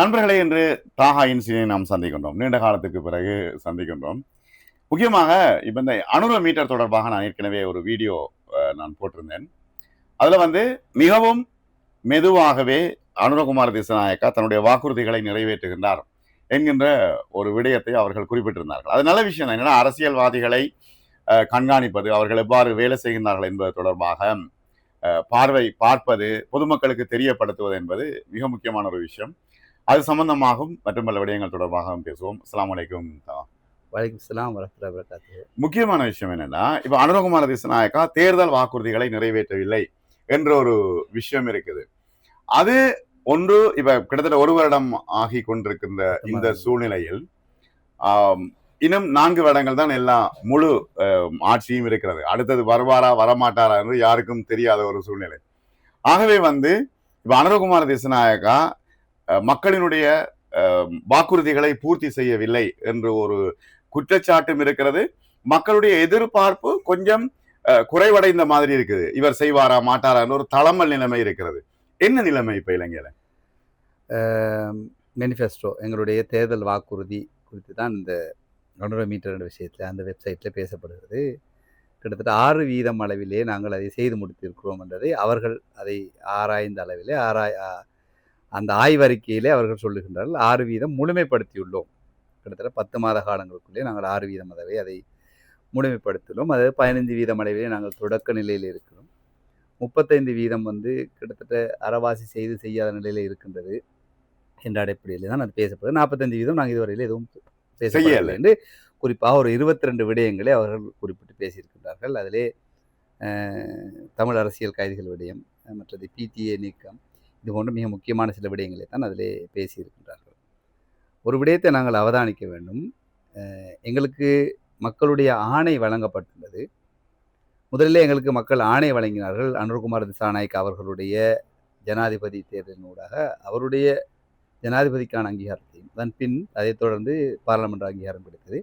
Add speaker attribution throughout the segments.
Speaker 1: நண்பர்களே என்று தாகா இன்சினை நாம் சந்திக்கின்றோம். நீண்ட காலத்துக்கு பிறகு சந்திக்கின்றோம். முக்கியமாக இப்போ இந்த அணுர மீட்டர் தொடர்பாக நான் ஏற்கனவே ஒரு வீடியோ நான் போட்டிருந்தேன். அதில் வந்து மிகவும் மெதுவாகவே அனுரகுமார் திசநாயக்கா தன்னுடைய வாக்குறுதிகளை நிறைவேற்றுகின்றார் என்கின்ற ஒரு விடயத்தை அவர்கள் குறிப்பிட்டிருந்தார்கள். அது நல்ல விஷயம் தான். என்னென்னா அரசியல்வாதிகளை கண்காணிப்பது அவர்கள் எவ்வாறு வேலை செய்கின்றார்கள் என்பது தொடர்பாக பார்வை பார்ப்பது பொதுமக்களுக்கு தெரியப்படுத்துவது என்பது மிக முக்கியமான ஒரு விஷயம். அது சம்பந்தமாகவும் மற்றும் பல விடயங்கள் தொடர்பாகவும் பேசுவோம். தா.
Speaker 2: வலைக்கம்
Speaker 1: முக்கியமான விஷயம் என்னன்னா இப்ப அனுரகுமார திசநாயக்கா தேர்தல் வாக்குறுதிகளை நிறைவேற்றவில்லை என்ற ஒரு விஷயம் இருக்குது. அது ஒன்று இப்ப கிட்டத்தட்ட ஒரு வருடம் ஆகி கொண்டிருக்கின்ற இந்த சூழ்நிலையில் இன்னும் நான்கு வருடங்கள் தான் எல்லாம் முழு ஆட்சியும் இருக்கிறது. அடுத்தது வருவாரா வரமாட்டாரா என்று யாருக்கும் தெரியாத ஒரு சூழ்நிலை. ஆகவே வந்து இப்ப அனுரகுமார திசநாயக்கா மக்களினுடைய வாக்குறுதிகளை பூர்த்தி செய்யவில்லை என்று ஒரு குற்றச்சாட்டும் இருக்கிறது. மக்களுடைய எதிர்பார்ப்பு கொஞ்சம் குறைவடைந்த மாதிரி இருக்குது. இவர் செய்வாரா மாட்டாரான்னு ஒரு தளமல் நிலைமை இருக்கிறது. என்ன நிலைமை இப்ப இளைஞர்
Speaker 2: மேனிஃபெஸ்டோ எங்களுடைய தேர்தல் வாக்குறுதி குறித்து தான் இந்த ஒன்றரை மீட்டர் விஷயத்தில் அந்த வெப்சைட்டில் பேசப்படுகிறது. கிட்டத்தட்ட ஆறு வீதம் அளவிலே நாங்கள் அதை செய்து முடித்திருக்கிறோம் என்றதை அவர்கள் அதை ஆராய்ந்த அளவிலே ஆராய் அந்த ஆய்வறிக்கையிலே அவர்கள் சொல்லுகின்றார்கள் ஆறு வீதம் முழுமைப்படுத்தியுள்ளோம். கிட்டத்தட்ட பத்து மாத காலங்களுக்குள்ளே நாங்கள் ஆறு வீதம் அளவை அதை முழுமைப்படுத்தியுள்ளோம். அது பதினைந்து வீதம் அளவிலே நாங்கள் தொடக்க நிலையில் இருக்கிறோம். முப்பத்தைந்து வீதம் வந்து கிட்டத்தட்ட அறவாசி செய்து செய்யாத நிலையில் இருக்கின்றது என்ற அடிப்படையில் தான் அது பேசப்படுது. நாற்பத்தஞ்சு வீதம் நாங்கள் இதுவரையில் எதுவும்
Speaker 1: செய்யலை.
Speaker 2: என்று குறிப்பாக ஒரு இருபத்தி ரெண்டு விடயங்களை அவர்கள் குறிப்பிட்டு பேசியிருக்கின்றார்கள். அதிலே தமிழ் அரசியல் கைதிகள் விடயம் மற்றது பிடிஏ நீக்கம் இது போன்ற மிக முக்கியமான சில விடயங்களை தான் அதிலே பேசியிருக்கின்றார்கள். ஒரு விடயத்தை நாங்கள் அவதானிக்க வேண்டும். எங்களுக்கு மக்களுடைய ஆணை வழங்கப்பட்டுள்ளது. முதலில் எங்களுக்கு மக்கள் ஆணை வழங்கினார்கள். அனுர்குமார் திசாநாயக் அவர்களுடைய ஜனாதிபதி தேர்தலினூடாக அவருடைய ஜனாதிபதிக்கான அங்கீகாரத்தையும் அதன் பின் அதைத் தொடர்ந்து பாராளுமன்ற அங்கீகாரம் கிடைத்தது.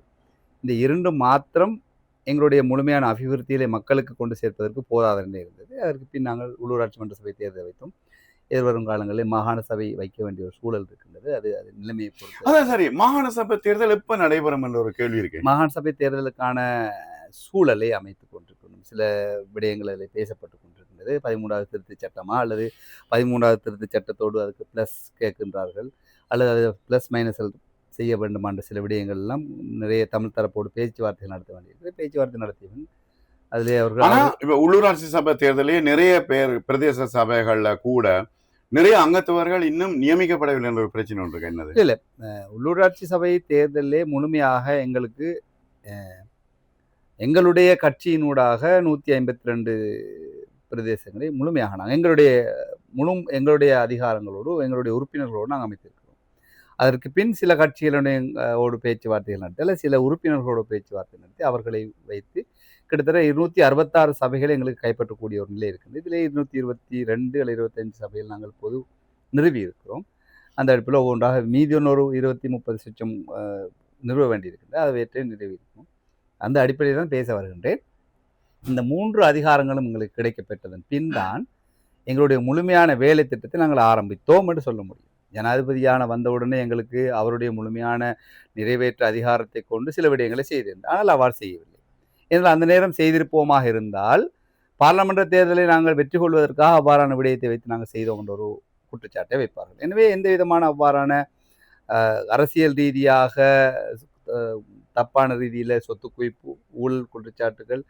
Speaker 2: இந்த இரண்டும் மாத்திரம் எங்களுடைய முழுமையான அபிவிருத்தியிலே மக்களுக்கு கொண்டு சேர்ப்பதற்கு போதாத இருந்தது. அதற்கு பின் நாங்கள் உள்ளூராட்சி மன்ற சபை தேர்தல் வைத்தோம். எதிர்வரும் காலங்களில் மாகாண சபை வைக்க வேண்டிய ஒரு சூழல் இருக்கின்றது. அது அது நிலைமையை பொறுத்து.
Speaker 1: அதான் சரி மாகாண சபை தேர்தல் எப்ப நடைபெறும் என்ற ஒரு கேள்வி இருக்கு.
Speaker 2: மாகாண சபை தேர்தலுக்கான சூழலை அமைத்துக் கொண்டிருக்கணும். சில விடயங்கள் அதில் பேசப்பட்டு கொண்டிருக்கின்றது. பதிமூன்றாவது திருத்தச் சட்டமா அல்லது பதிமூன்றாவது திருத்தச் சட்டத்தோடு அதுக்கு ப்ளஸ் கேட்கின்றார்கள். அல்லது அது ப்ளஸ் மைனஸ் செய்ய வேண்டுமான்ற சில விடயங்கள் எல்லாம் நிறைய தமிழ் தரப்போடு பேச்சுவார்த்தை நடத்த வேண்டியிருக்கிறது. பேச்சுவார்த்தை நடத்தியவன் அதிலே அவர்கள்
Speaker 1: இப்ப உள்ளூராட்சி சபை தேர்தலே நிறைய பேர் பிரதேச சபைகள்ல கூட நிறைய அங்கத்துவர்கள் இன்னும் நியமிக்கப்படவில்லை என்ற ஒரு பிரச்சனை ஒன்று என்னது?
Speaker 2: இல்லை உள்ளூராட்சி சபை தேர்தலிலே முழுமையாக எங்களுக்கு எங்களுடைய கட்சியினூடாக நூற்றி ஐம்பத்தி ரெண்டு பிரதேசங்களை முழுமையாக நாங்கள் எங்களுடைய முழு எங்களுடைய அதிகாரங்களோடு எங்களுடைய உறுப்பினர்களோடு நாங்கள் அமைத்திருக்கிறோம். அதற்கு பின் சில கட்சிகளுடைய ஓடு பேச்சுவார்த்தைகள் நடத்தி அல்ல சில உறுப்பினர்களோடு பேச்சுவார்த்தை நடத்தி அவர்களை வைத்து கிட்டத்தட்ட இருநூத்தி அறுபத்தாறு சபைகளை எங்களுக்கு கைப்பற்றக்கூடிய ஒரு நிலை இருக்குது. இதில் இருநூத்தி இருபத்தி ரெண்டு அல்ல இருபத்தஞ்சு சபைகள் நாங்கள் பொது நிறுவி இருக்கிறோம். அந்த அடிப்பில் ஒவ்வொன்றாக மீதியொன்னொரு இருபத்தி முப்பது லட்சம் நிறுவ வேண்டியிருக்கின்றது. அதை வெற்றி நிறுவி இருக்கும் அந்த அடிப்படையில் தான் பேச வருகின்றேன். இந்த மூன்று அதிகாரங்களும் எங்களுக்கு கிடைக்கப்பெற்றதன் பின் தான் எங்களுடைய முழுமையான வேலை திட்டத்தை நாங்கள் ஆரம்பித்தோம் என்று சொல்ல முடியும். ஜனாதிபதியான வந்தவுடனே எங்களுக்கு அவருடைய முழுமையான நிறைவேற்ற அதிகாரத்தை கொண்டு சில விடயங்களை செய்திருந்தார். ஆனால் அவ்வாறு செய்யவில்லை. என்று அந்த நேரம் செய்திருப்போமாக இருந்தால் பாராளுமன்ற தேர்தலை நாங்கள் வெற்றி கொள்வதற்காக அவ்வாறான விடயத்தை வைத்து நாங்கள் செய்தோம் என்ற ஒரு குற்றச்சாட்டை வைப்பார்கள். எனவே எந்த விதமான அவ்வாறான அரசியல் ரீதியாக தப்பான ரீதியில் சொத்து குவிப்பு ஊழல் குற்றச்சாட்டுகள்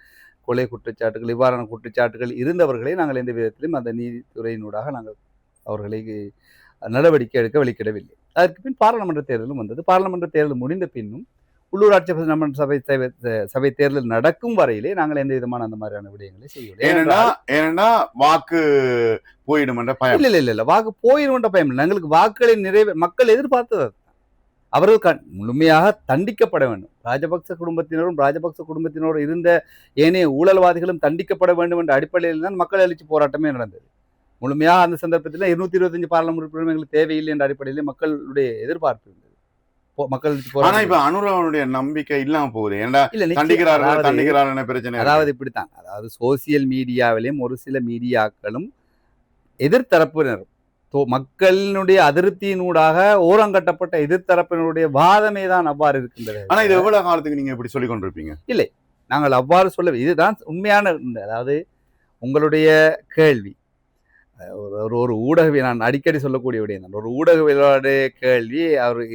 Speaker 2: கொலை குற்றச்சாட்டுகள் இவ்வாறான குற்றச்சாட்டுகள் இருந்தவர்களை நாங்கள் எந்த விதத்திலும் அந்த நீதித்துறையினூடாக நாங்கள் அவர்களை நடவடிக்கை எடுக்க வெளிக்கிடவில்லை அதற்கு பின் பாராளுமன்ற தேர்தலும் வந்தது. பாராளுமன்ற தேர்தல் முடிந்த பின்னும் உள்ளூராட்சி மன்ற சபை சபை தேர்தல் நடக்கும் வரையிலே நாங்கள் எந்த விதமான அந்த மாதிரியான விடயங்களை செய்யவில்லை.
Speaker 1: ஏனென்றா ஏனென்றா வாக்கு போயிடும் என்ற பயம்.
Speaker 2: இல்ல இல்ல இல்ல வாக்கு போயிருன்ற பயம் இல்லை. எங்களுக்கு வாக்குகளை நிறைவே மக்கள் எதிர்பார்த்தது. அவர்கள் கண் முழுமையாக தண்டிக்கப்பட வேண்டும். ராஜபக்ச குடும்பத்தினரும் ராஜபக்ச குடும்பத்தினரும் இருந்த ஏனைய ஊழல்வாதிகளும் தண்டிக்கப்பட வேண்டும் என்ற அடிப்படையில் தான் மக்கள் எழுச்சி போராட்டமே நடந்தது. முழுமையாக அந்த சந்தர்ப்பத்தில் இருநூத்தி இருபத்தஞ்சு பாராளுமன்ற உறுப்பினர்கள் எங்களுக்கு தேவையில்லை என்ற அடிப்படையிலே மக்களுடைய எதிர்பார்ப்பு இருந்தது. மக்கள்
Speaker 1: ஆனா இப்ப அனுரவனுடைய நம்பிக்கை இல்லாம போகுது.
Speaker 2: இல்ல.
Speaker 1: தண்டிக்கிறார்கள்
Speaker 2: அதாவது-
Speaker 1: தண்டிக்கிறார்கள் பிரச்சனை.
Speaker 2: அதாவது இப்படித்தான். அதாவது சோசியல் மீடியாவிலையும் ஒரு சில மீடியாக்களும் எதிர்த்தரப்பினரும் தோ- மக்களினுடைய அதிருப்தியினூடாக ஓரங்கட்டப்பட்ட எதிர்த்தரப்பினருடைய வாதமே தான் அவ்வாறு இருக்கின்றது.
Speaker 1: ஆனா இது எவ்வளவு காலத்துக்கு நீங்க இப்படி சொல்லி கொண்டிருப்பீங்க?
Speaker 2: நாங்கள் அவ்வாறு சொல்ல இதுதான் உண்மையான உண்மை. அதாவது உங்களுடைய கேள்வி. ஒரு ஒரு ஊடகவி நான் அடிக்கடி சொல்லக்கூடிய விடயம் ஒரு ஊடகவியலாளருடைய கேள்வி அவர்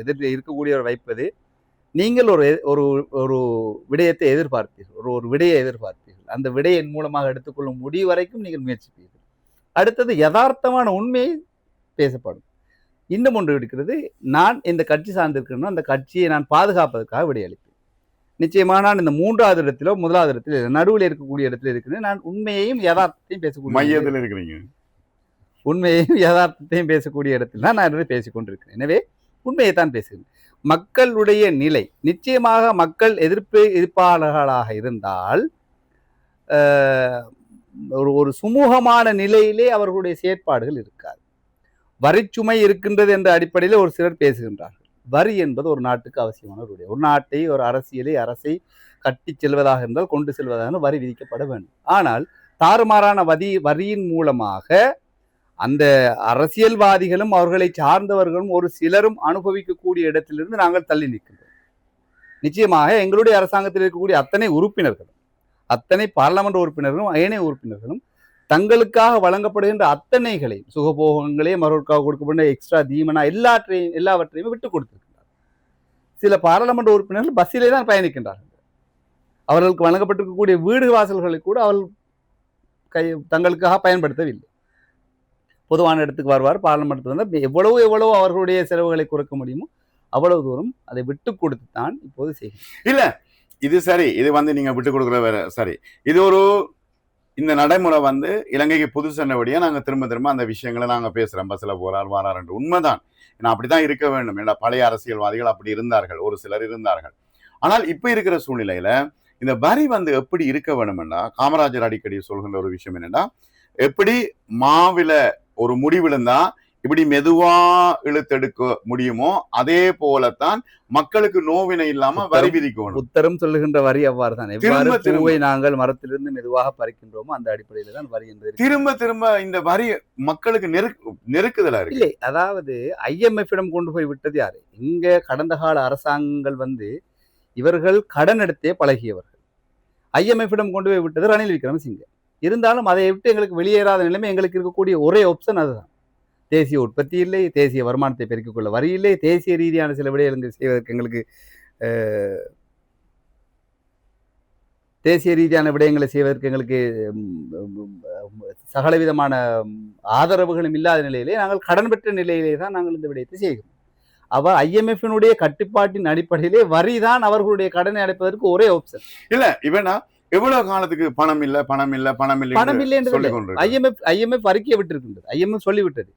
Speaker 2: எதிர்த்து இருக்கக்கூடியவர் வைப்பது நீங்கள் ஒரு ஒரு ஒரு விடயத்தை எதிர்பார்ப்பீர்கள். ஒரு ஒரு விடையை எதிர்பார்ப்பீர்கள். அந்த விடையின் மூலமாக எடுத்துக்கொள்ளும் முடிவு வரைக்கும் நீங்கள் முயற்சிப்பீர்கள். அடுத்தது யதார்த்தமான உண்மையை பேசப்படும். இன்னும் ஒன்று இருக்கிறது நான் இந்த கட்சி சார்ந்திருக்கணும் அந்த கட்சியை நான் பாதுகாப்பதற்காக விடையளிப்பேன் நிச்சயமாக நான் இந்த மூன்றாவது இடத்திலோ முதலாவது இடத்திலோ நடுவில் இருக்கக்கூடிய இடத்துல இருக்கிறேன் நான் உண்மையையும் யதார்த்தத்தையும் பேசக்கூடிய
Speaker 1: மையத்துல இருக்கிறீங்க.
Speaker 2: உண்மையையும் யதார்த்தத்தையும் பேசக்கூடிய இடத்தில் தான் நான் இன்று பேசிக் கொண்டிருக்கிறேன் எனவே உண்மையை தான் பேசுகிறேன். மக்களுடைய நிலை நிச்சயமாக மக்கள் எதிர்ப்பு எதிர்ப்பாளர்களாக இருந்தால் ஒரு ஒரு சுமூகமான நிலையிலே அவர்களுடைய செயற்பாடுகள் இருக்காது. வரிச்சுமை இருக்கின்றது என்ற அடிப்படையில் ஒரு சிலர் பேசுகின்றார்கள். வரி என்பது ஒரு நாட்டுக்கு அவசியமான ஒரு ஒரு நாட்டை ஒரு அரசியலை அரசை கட்டிச் செல்வதாக இருந்தால் கொண்டு செல்வதாக வரி விதிக்கப்பட வேண்டும். ஆனால் தாறுமாறான வதி வரியின் மூலமாக அந்த அரசியல்வாதிகளும் அவர்களை சார்ந்தவர்களும் ஒரு சிலரும் அனுபவிக்கக்கூடிய இடத்திலிருந்து நாங்கள் தள்ளி நிற்கின்றோம். நிச்சயமாக எங்களுடைய அரசாங்கத்தில் இருக்கக்கூடிய அத்தனை உறுப்பினர்களும் அத்தனை பாராளுமன்ற உறுப்பினர்களும் ஏனைய உறுப்பினர்களும் தங்களுக்காக வழங்கப்படுகின்ற அத்தனைகளையும் சுகபோகங்களையும் அவர்களுக்காக கொடுக்கப்பட்ட எக்ஸ்ட்ரா தீமனா எல்லாற்றையும் எல்லாவற்றையும் விட்டு கொடுத்திருக்கின்றார் சில பாராளுமன்ற உறுப்பினர்கள் பஸ்ஸிலே தான் பயணிக்கின்றார்கள். அவர்களுக்கு வழங்கப்பட்டிருக்கக்கூடிய வீடு வாசல்களை கூட அவர்கள் கை தங்களுக்காக பயன்படுத்தவில்லை. பொதுவான இடத்துக்கு வருவார். பார்லமெண்ட்டுக்கு வந்தால் எவ்வளவு எவ்வளவு அவர்களுடைய செலவுகளை குறைக்க முடியுமோ அவ்வளவு தூரம் அதை விட்டு கொடுத்து தான் இப்போது செய்கிறார்.
Speaker 1: இது சரி. இது வந்து நீங்கள் விட்டு கொடுக்குற வேற சரி. இது ஒரு இந்த நடைமுறை வந்து இலங்கைக்கு புதுசன்னபடியா நாங்கள் திரும்ப திரும்ப அந்த விஷயங்களை நாங்கள் பேசுகிறோம் பஸ்ஸில் போகிறார் வாரார் உண்மைதான். ஏன்னா அப்படிதான் இருக்க வேண்டும். ஏன்னா பழைய அரசியல்வாதிகள் அப்படி இருந்தார்கள். ஒரு சிலர் இருந்தார்கள். ஆனால் இப்போ இருக்கிற சூழ்நிலையில் இந்த வரி வந்து எப்படி இருக்க வேணும்னா காமராஜர் அடிக்கடி சொல்கின்ற ஒரு விஷயம் என்னென்னா எப்படி மாவில ஒரு முடிவிழுந்தா இப்படி மெதுவா இழுத்தெடுக்க முடியுமோ அதே போலத்தான் மக்களுக்கு நோவினை இல்லாம வரி விதிக்கணும்.
Speaker 2: புத்தரும் சொல்லுகின்ற வரி அவ்வாறு தான் எவ்வாறு. பூவை நாங்கள் மரத்திலிருந்து மெதுவாக பறிக்கின்றோமோ அந்த அடிப்படையில தான் வரி என்பது.
Speaker 1: திரும்ப திரும்ப இந்த வரி மக்களுக்கு நெருக்கு நெருக்குதலா இருக்கு.
Speaker 2: இல்லை அதாவது ஐஎம்எஃபிடம் கொண்டு போய் விட்டது யாரு? இங்க கடந்த கால அரசாங்கங்கள் வந்து இவர்கள் கடன் எடுத்தே பழகியவர்கள். ஐஎம்எஃபிடம் கொண்டு போய் விட்டது ரணில் விக்ரமசிங்கே. இருந்தாலும் அதை விட்டு எங்களுக்கு வெளியேறாத நிலைமை எங்களுக்கு இருக்கக்கூடிய ஒரே ஆப்ஷன் அதுதான். தேசிய உற்பத்தி இல்லை தேசிய வருமானத்தை பெருக்கிக் கொள்ள வரி இல்லை தேசிய ரீதியான சில விடயங்கள் செய்வதற்கு எங்களுக்கு தேசிய ரீதியான விடயங்களை செய்வதற்கு எங்களுக்கு சகலவிதமான சகல விதமான ஆதரவுகளும் இல்லாத நிலையிலே நாங்கள் கடன் பெற்ற நிலையிலே தான் நாங்கள் இந்த விடயத்தை செய்கிறோம். அவ ஐஎம்எஃபினுடைய கட்டுப்பாட்டின் அடிப்படையிலே வரி தான் அவர்களுடைய கடனை அடைப்பதற்கு ஒரே ஆப்ஷன்
Speaker 1: இல்லை இவனா எவ்வளவு காலத்துக்கு பணம் இல்ல பணம் இல்ல பணம் இல்ல
Speaker 2: பணம் இல்லை என்று ஐஎம்எஃப் ஐஎம்எஃப் விட்டிருக்கின்றது. ஐஎம்எஃப் சொல்லிவிட்டது.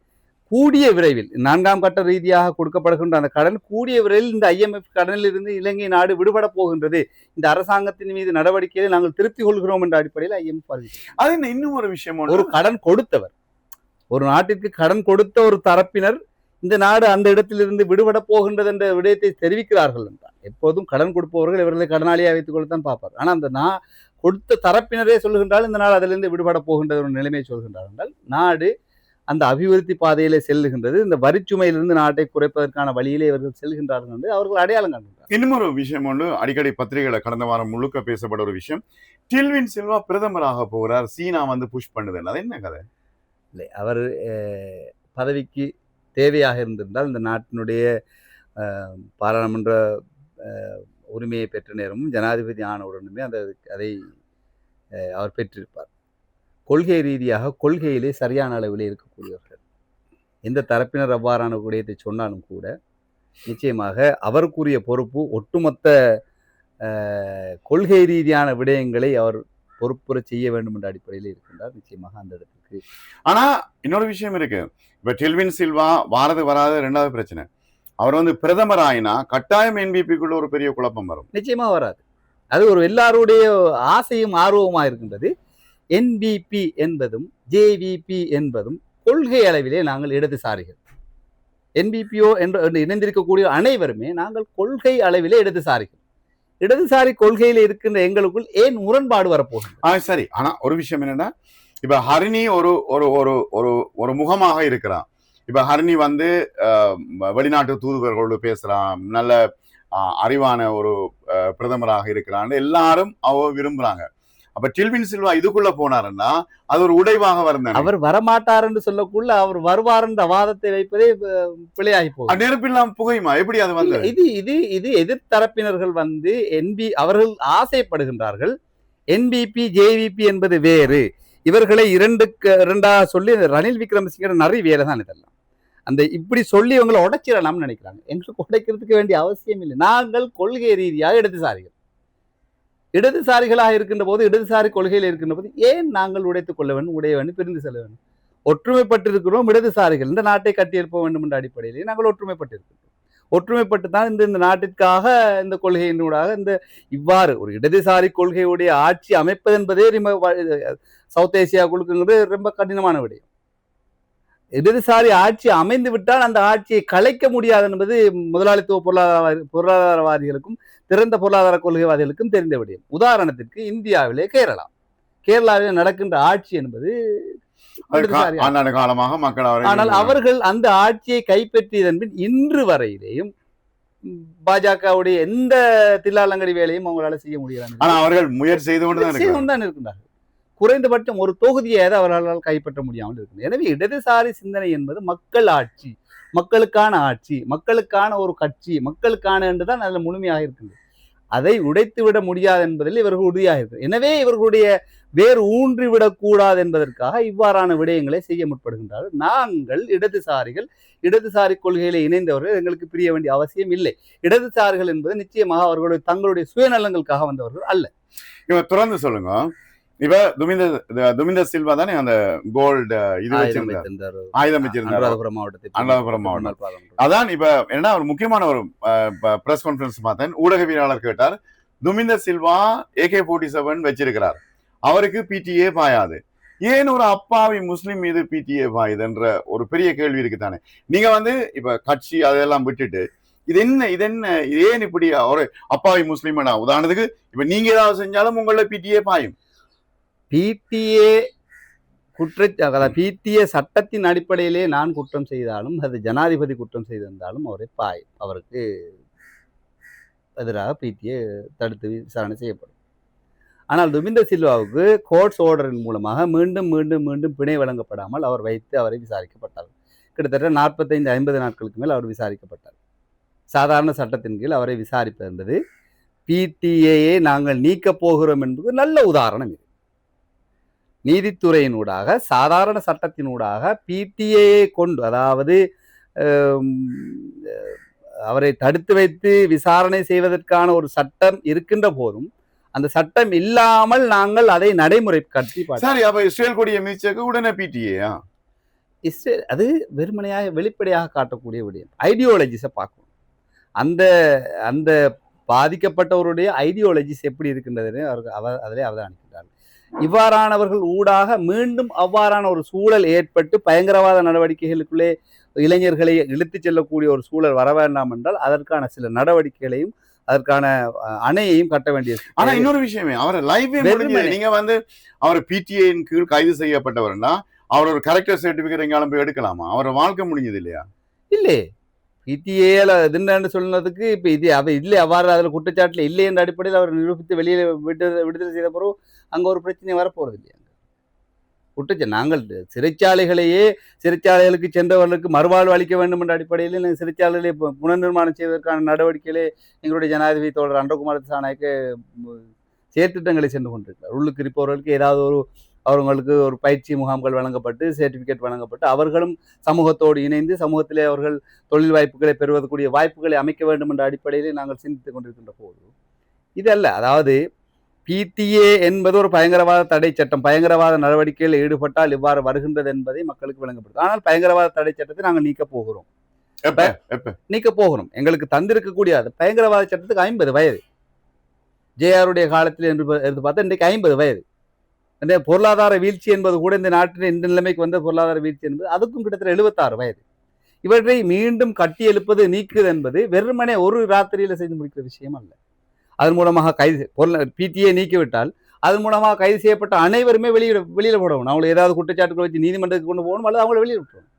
Speaker 2: கூடிய விரைவில் நான்காம் கட்ட ரீதியாக கொடுக்கப்படுகின்ற அந்த கடன் கூடிய விரைவில் இந்த ஐஎம்எஃப் கடனில் இருந்து இலங்கை நாடு விடுபட போகின்றது. இந்த அரசாங்கத்தின் மீது நடவடிக்கையை நாங்கள் திருத்திக் கொள்கிறோம் என்ற அடிப்படையில் ஐஎம்எஃப் அறிவித்தது
Speaker 1: அது இன்னும் ஒரு விஷயம்.
Speaker 2: ஒரு கடன் கொடுத்தவர். ஒரு நாட்டிற்கு கடன் கொடுத்த ஒரு தரப்பினர் இந்த நாடு அந்த இடத்திலிருந்து விடுபட போகின்றது என்ற விடயத்தை தெரிவிக்கிறார்கள் என்றால் எப்போதும் கடன் கொடுப்பவர்கள் இவர்களை கடனாளியாக வைத்துக் கொள்ளத்தான் பார்ப்பார் ஆனால் அந்த நா கொடுத்த தரப்பினரே சொல்லுகின்றால் இந்த நாடு அதிலிருந்து விடுபட போகின்ற ஒரு நிலைமையை சொல்கின்றார் என்றால் நாடு அந்த அபிவிருத்தி பாதையிலே செல்லுகின்றது. இந்த வரிச்சுமையிலிருந்து நாட்டை குறைப்பதற்கான வழியிலே இவர்கள் செல்கின்றார்கள் என்று அவர்கள் அடையாளம் காண்கின்றார்
Speaker 1: இன்னும் ஒரு விஷயம் ஒன்று அடிக்கடி பத்திரிகையில கடந்த வாரம் முழுக்க பேசப்பட ஒரு விஷயம். டில்வின் சில்வா பிரதமராக போகிறார். சீனா வந்து புஷ் பண்ணுதுன்னு அது என்ன கதை?
Speaker 2: இல்லை அவர் பதவிக்கு தேவையாக இருந்திருந்தால் இந்த நாட்டினுடைய பாராளுமன்ற உரிமையை பெற்ற நேரமும் ஜனாதிபதி ஆனவுடனுமே அந்த அதை அவர் பெற்றிருப்பார். கொள்கை ரீதியாக கொள்கையிலே சரியான அளவில் இருக்கக்கூடியவர்கள். எந்த தரப்பினர் அவ்வாறான விடயத்தை சொன்னாலும் கூட நிச்சயமாக அவருக்குரிய பொறுப்பு ஒட்டுமொத்த கொள்கை ரீதியான விடயங்களை அவர் பொறுப்புற செய்ய வேண்டும் என்ற அடிப்படையில் இருக்கின்றார். நிச்சயமாக அந்த இடத்துக்கு
Speaker 1: ஆனால் இன்னொரு விஷயம் இருக்கு. இப்போ டெல்வின் சில்வா வாரது வராத ரெண்டாவது பிரச்சனை. அவர் வந்து பிரதமர் ஆயினா கட்டாயம் என்பிபிக்குள்ள ஒரு பெரிய குழப்பம் வரும்.
Speaker 2: நிச்சயமா வராது. அது ஒரு எல்லாருடைய ஆசையும் ஆர்வமா இருக்கின்றது. என்பிபி என்பதும் ஜேவிபி என்பதும் கொள்கை அளவிலே நாங்கள் இடதுசாரிகள். என்பிபிஓ என்று இணைந்திருக்கக்கூடிய அனைவருமே நாங்கள் கொள்கை அளவிலே இடதுசாரிகள். இடதுசாரி கொள்கையில் இருக்கின்ற எங்களுக்குள் ஏன் முரண்பாடு வரப்போகிறது
Speaker 1: ஆ சரி. ஆனா ஒரு விஷயம் என்னன்னா இப்ப ஹரிணி ஒரு ஒரு ஒரு ஒரு ஒரு முகமாக இருக்கிறான். இப்ப ஹரிணி வந்து வெளிநாட்டு தூதுவர்களோடு பேசுறான் நல்ல அறிவான ஒரு பிரதமராக இருக்கிறான்னு எல்லாரும் அவ விரும்புறாங்க. அப்ப டில்வின் சில்வா இதுக்குள்ள போனாருன்னா அது ஒரு உடைவாக வருந்தானே
Speaker 2: அவர் வரமாட்டார் என்று சொல்லக்குள்ள அவர் வருவார் என்ற வாதத்தை வைப்பதே பிழையாகி போகும்
Speaker 1: நெருப்பில்லாம் புகையுமா? எப்படி அது வந்து
Speaker 2: இது இது இது எதிர்த்தரப்பினர்கள் வந்து என்பி அவர்கள் ஆசைப்படுகின்றார்கள் என்பிபி ஜேவிபி என்பது வேறு. இவர்களை இரண்டுக்கு இரண்டாக சொல்லி ரணில் விக்ரமசிங்கர் நிறைய வேலை தான் இதெல்லாம். அந்த இப்படி சொல்லி இவங்களை உடைச்சிடலாம்னு நினைக்கிறாங்க. எங்களுக்கு உடைக்கிறதுக்கு வேண்டிய அவசியம் இல்லை. நாங்கள் கொள்கை ரீதியாக இடதுசாரிகள். இடதுசாரிகளாக இருக்கின்ற போது இடதுசாரி கொள்கையில் இருக்கின்ற போது ஏன் நாங்கள் உடைத்துக் கொள்ள வேண்டும் உடைய வேண்டும் பிரிந்து செல்ல வேண்டும்? ஒற்றுமைப்பட்டிருக்கிறோம் இடதுசாரிகள். இந்த நாட்டை கட்டியிருப்ப வேண்டும் என்ற அடிப்படையிலே நாங்கள் ஒற்றுமைப்பட்டிருக்கிறோம். ஒற்றுமைப்பட்டு தான் இந்த இந்த நாட்டிற்காக இந்த கொள்கையினூடாக இந்த இவ்வாறு ஒரு இடதுசாரி கொள்கையுடைய ஆட்சி அமைப்பது என்பதே ரொம்ப சவுத் ஏசியா குழுக்குங்கிறது ரொம்ப கடினமான விடயம். இடதுசாரி ஆட்சி அமைந்து விட்டால் அந்த ஆட்சியை கலைக்க முடியாது என்பது முதலாளித்துவ பொருளாதார பொருளாதாரவாதிகளுக்கும் திறந்த பொருளாதார கொள்கைவாதிகளுக்கும் தெரிந்த விடயம். உதாரணத்திற்கு இந்தியாவிலே கேரளா. கேரளாவில் நடக்கின்ற ஆட்சி என்பது
Speaker 1: காலமாக மக்கள்
Speaker 2: ஆனால். அவர்கள் அந்த ஆட்சியை கைப்பற்றியதன் பின் இன்று வரையிலேயும் பாஜகவுடைய எந்த தில்லாலங்கடி வேலையும் அவங்களால செய்ய முடியல.
Speaker 1: ஆனா அவர்கள் முயற்சி செய்து கொண்டு தான்
Speaker 2: இருக்கின்றார்கள். குறைந்தபட்சம் ஒரு தொகுதியை அவர்களால் கைப்பற்ற முடியாமல் இருக்கிறது எனவே இடதுசாரி சிந்தனை என்பது மக்கள் ஆட்சி மக்களுக்கான ஆட்சி மக்களுக்கான ஒரு கட்சி மக்களுக்கான என்றுதான் நல்ல முழுமையாக இருக்கின்றது. அதை உடைத்து விட முடியாது என்பதில் இவர்கள் உறுதியாக இருக்கு எனவே இவர்களுடைய வேர் ஊன்றி என்பதற்காக இவ்வாறான விடயங்களை செய்ய முற்படுகின்றார்கள். நாங்கள் இடதுசாரிகள் இடதுசாரி கொள்கையில இணைந்தவர்கள் எங்களுக்கு பிரிய வேண்டிய அவசியம் இல்லை. இடதுசாரிகள் என்பது நிச்சயமாக அவர்களுடைய தங்களுடைய சுயநலங்களுக்காக வந்தவர்கள் அல்ல.
Speaker 1: இவன் திறந்து சொல்லுங்க. இப்ப துமிந்த துமிந்த சில்வா தானே அந்த கோல்டு இது வச்சிருந்தார்? ஆயுதம் வச்சிருந்தார்.
Speaker 2: அனுராதபுரம் மாவட்டத்தில்
Speaker 1: அனுராதபுரம் மாவட்டம். அதான் இப்ப என்ன ஒரு முக்கியமான ஒரு பிரஸ் கான்ஃபரன்ஸ் பார்த்தேன். ஊடகவியலாளர் கேட்டார் Duminda Silva AK forty seven வச்சிருக்கிறார். அவருக்கு பிடிஏ பாயாது. ஏன் ஒரு அப்பாவி முஸ்லிம் மீது பிடிஏ பாயுதுன்ற ஒரு பெரிய கேள்வி இருக்குதானே. நீங்க வந்து இப்ப கட்சி அதெல்லாம் விட்டுட்டு இது என்ன இது என்ன ஏன் இப்படி ஒரு அப்பாவி முஸ்லிம் உதாரணத்துக்கு இப்ப நீங்க ஏதாவது செஞ்சாலும் உங்கள பிடிஏ பாயும்.
Speaker 2: பிடிஏ குற்ற அதாவது பிடிஏ சட்டத்தின் அடிப்படையிலே நான் குற்றம் செய்தாலும் அது ஜனாதிபதி குற்றம் செய்திருந்தாலும் அவரை பாய். அவருக்கு எதிராக பிடிஏ தடுத்து விசாரணை செய்யப்படும். ஆனால் துமிந்த சில்வாவுக்கு கோர்ட்ஸ் ஆர்டரின் மூலமாக மீண்டும் மீண்டும் மீண்டும் பிணை வழங்கப்படாமல் அவர் வைத்து அவரை விசாரிக்கப்பட்டார். கிட்டத்தட்ட நாற்பத்தைந்து ஐம்பது நாட்களுக்கு மேல் அவர் விசாரிக்கப்பட்டார். சாதாரண சட்டத்தின் கீழ் அவரை விசாரிப்பது என்பது பிடிஏயை நாங்கள் நீக்கப் போகிறோம் என்பது நல்ல உதாரணம் இது. நீதித்துறையினூடாக சாதாரண சட்டத்தினூடாக பிடிஏயை கொண்டு அதாவது அவரை தடுத்து வைத்து விசாரணை செய்வதற்கான ஒரு சட்டம் இருக்கின்ற போதும் அந்த சட்டம் இல்லாமல் நாங்கள் அதை நடைமுறை கட்டி.
Speaker 1: சரி அப்ப இஸ்ரேல் கொடிய மீச்சக்கு உடனே பிடிஏயா
Speaker 2: இஸ்ரேல் அது வெறுமனையாக வெளிப்படையாக காட்டக்கூடிய விடயம். ஐடியாலஜிஸை பார்க்கணும். அந்த அந்த பாதிக்கப்பட்டவருடைய ஐடியாலஜிஸ் எப்படி இருக்கின்றதுன்னு அவருக்கு அவ அதிலே அவதானிக்கிறார்கள் இவ்வாறானவர்கள் ஊடாக மீண்டும் அவ்வாறான ஒரு சூழல் ஏற்பட்டு பயங்கரவாத நடவடிக்கைகளுக்குள்ளே இளைஞர்களை இழுத்துச் செல்லக்கூடிய ஒரு சூழல் வர வேண்டாம் என்றால் அதற்கான சில நடவடிக்கைகளையும் அதற்கான அணையையும் கட்ட வேண்டிய
Speaker 1: ஆனா இன்னொரு விஷயமே அவர். முடிஞ்சது நீங்க வந்து அவர் பிடிஏன் கீழ் கைது செய்யப்பட்டவர்னா அவர் ஒரு கரெக்டர் சர்டிபிகேட் எங்காலும் போய் எடுக்கலாமா? அவர் வாழ்க்கை முடிஞ்சது இல்லையா?
Speaker 2: இல்லே. பிடிஏல இதுன்னு சொன்னதுக்கு இப்ப இது அவ இல்லை அவ்வாறு அதுல குற்றச்சாட்டுல இல்லை என்ற அடிப்படையில் அவர் நிரூபித்து வெளியில விடுதலை விடுதலை செய்த பிறகு அங்கே ஒரு பிரச்சனை வரப்போகிறது இல்லையா குற்றச்ச நாங்கள் சிறைச்சாலைகளையே சிறைச்சாலைகளுக்கு சென்றவர்களுக்கு மறுவாழ்வு அளிக்க வேண்டும் என்ற அடிப்படையில் நாங்கள் சிறைச்சாலைகளை புனர்நிர்மாணம் செய்வதற்கான நடவடிக்கைகளே எங்களுடைய ஜனாதிபதி தோழர் அன்றகுமார் சாணாய்க்கு செயற்திட்டங்களை சென்று கொண்டிருக்கிறார். உள்ளுக்கு இருப்பவர்களுக்கு ஏதாவது ஒரு அவர்களுக்கு ஒரு பயிற்சி முகாம்கள் வழங்கப்பட்டு சர்டிஃபிகேட் வழங்கப்பட்டு அவர்களும் சமூகத்தோடு இணைந்து சமூகத்திலே அவர்கள் தொழில் வாய்ப்புகளை பெறுவதற்குரிய வாய்ப்புகளை அமைக்க வேண்டும் என்ற அடிப்படையிலே நாங்கள் சிந்தித்துக் கொண்டிருக்கின்ற போது இதல்ல அதாவது பிடிஏ என்பது ஒரு பயங்கரவாத தடை சட்டம். பயங்கரவாத நடவடிக்கையில் ஈடுபட்டால் இவ்வாறு வருகின்றது என்பதை மக்களுக்கு விளங்கப்படுது. ஆனால் பயங்கரவாத தடை சட்டத்தை நாங்கள் நீக்கப் போகிறோம். நீக்கப் போகிறோம். எங்களுக்கு தந்திருக்கக்கூடிய அது பயங்கரவாத சட்டத்துக்கு ஐம்பது வயது. ஜேஆருடைய காலத்தில் என்று எடுத்து பார்த்தா இன்றைக்கு ஐம்பது வயது. இந்த பொருளாதார வீழ்ச்சி என்பது கூட இந்த நாட்டில் இந்த நிலைமைக்கு வந்த பொருளாதார வீழ்ச்சி என்பது அதுக்கும் கிட்டத்தட்ட எழுபத்தாறு வயது. இவற்றை மீண்டும் கட்டி எழுப்பது நீக்குது என்பது வெறுமனே ஒரு ராத்திரியில செய்து முடிக்கிற விஷயம் அல்ல. அதன் மூலமாக கைது பொருள் பிடிஏ நீக்கிவிட்டால் அதன் மூலமா கைது செய்யப்பட்ட அனைவருமே வெளியிட வெளியில போடணும் அவங்களை ஏதாவது குற்றச்சாட்டுகள் வச்சு நீதிமன்றத்துக்கு கொண்டு போகணும் அல்லது அவங்களை வெளியிட விட்டுறணும்.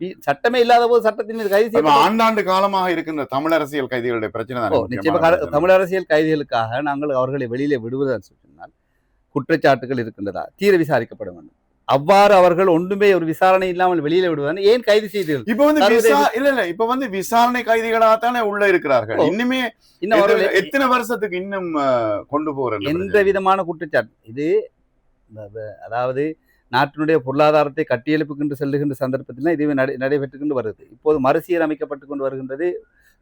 Speaker 2: இ- சட்டமே இல்லாத போது சட்டத்தின் மீது கைது செய்ய
Speaker 1: ஆண்டாண்டு காலமாக இருக்கின்ற தமிழ் அரசியல் கைதிகளுடைய பிரச்சனை
Speaker 2: ஓ,
Speaker 1: தானே
Speaker 2: நிச்சயமா
Speaker 1: முக்கியமான
Speaker 2: கர-
Speaker 1: பிரச்சனை.
Speaker 2: தமிழ் அரசியல் கைதிகளுக்காக நாங்கள் அவர்களை வெளியில விடுவதாக சொன்னால் குற்றச்சாட்டுகள் இருக்கின்றதா? தீர விசாரிக்கப்பட வேண்டும். அவ்வாறு அவர்கள் ஒன்றுமே ஒரு விசாரணை இல்லாமல் வெளியில விடுவாங்க ஏன் கைது செய்தீர்கள்?
Speaker 1: இப்ப வந்து இல்ல இல்ல இப்ப வந்து விசாரணை கைதிகளாகத்தானே உள்ள இருக்கிறார்கள். இன்னுமே
Speaker 2: இன்னும்
Speaker 1: எத்தனை- வருஷத்துக்கு இன்னும் கொண்டு போறது
Speaker 2: எந்த விதமான குற்றச்சாட்டு? இது அதாவது நாட்டினுடைய பொருளாதாரத்தை கட்டியெழுப்புகின்ற செல்லுகின்ற சந்தர்ப்பத்தில் இதுவே நடை நடைபெற்றுக்கொண்டு வருது. இப்போது மறுசீரமைக்கப்பட்டு கொண்டு வருகின்றது